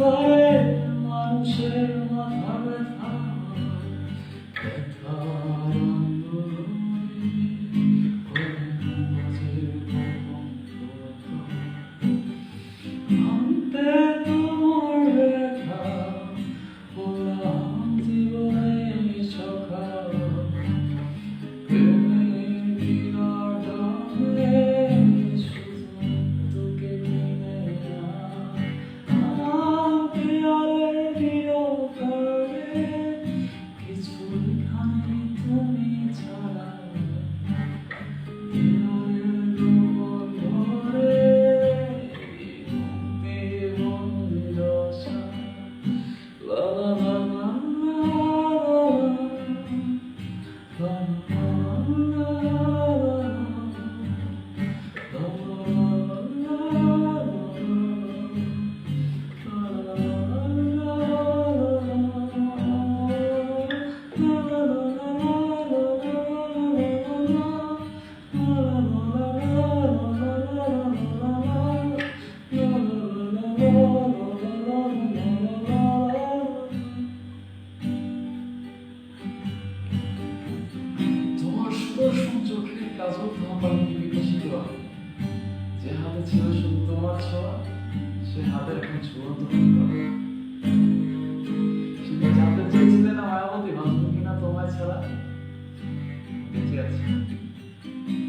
Para কাজল তোমার বিকশিত হয় যে হাতে ছিল শুধু তোমার ছোঁয়া, সে হাতের এখন ছোঁয়া তোমার জানতে চেয়েছিলে না মায়াবতী বাঁচব কিনা তোমায় ছাড়া বেঁচে আছি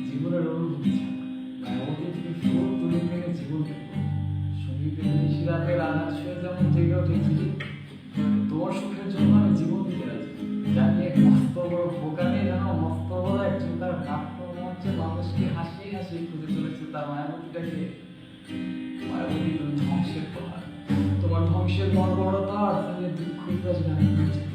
জীবনের অনুভূতি মায়াবতী তুমি সুর তুমি থেকে জীবন দেখো সঙ্গীতের নিশি রাতের আঘাত যেমন জেগে উঠেছি মানুষকে হাসি হাসিয়ে খুঁজে চলেছে তার মায়াবতীটাকে। মায়াবতী তুমি ধ্বংসের পাহাড়। তোমার ধ্বংসের বড় বড় তার দুঃখ গান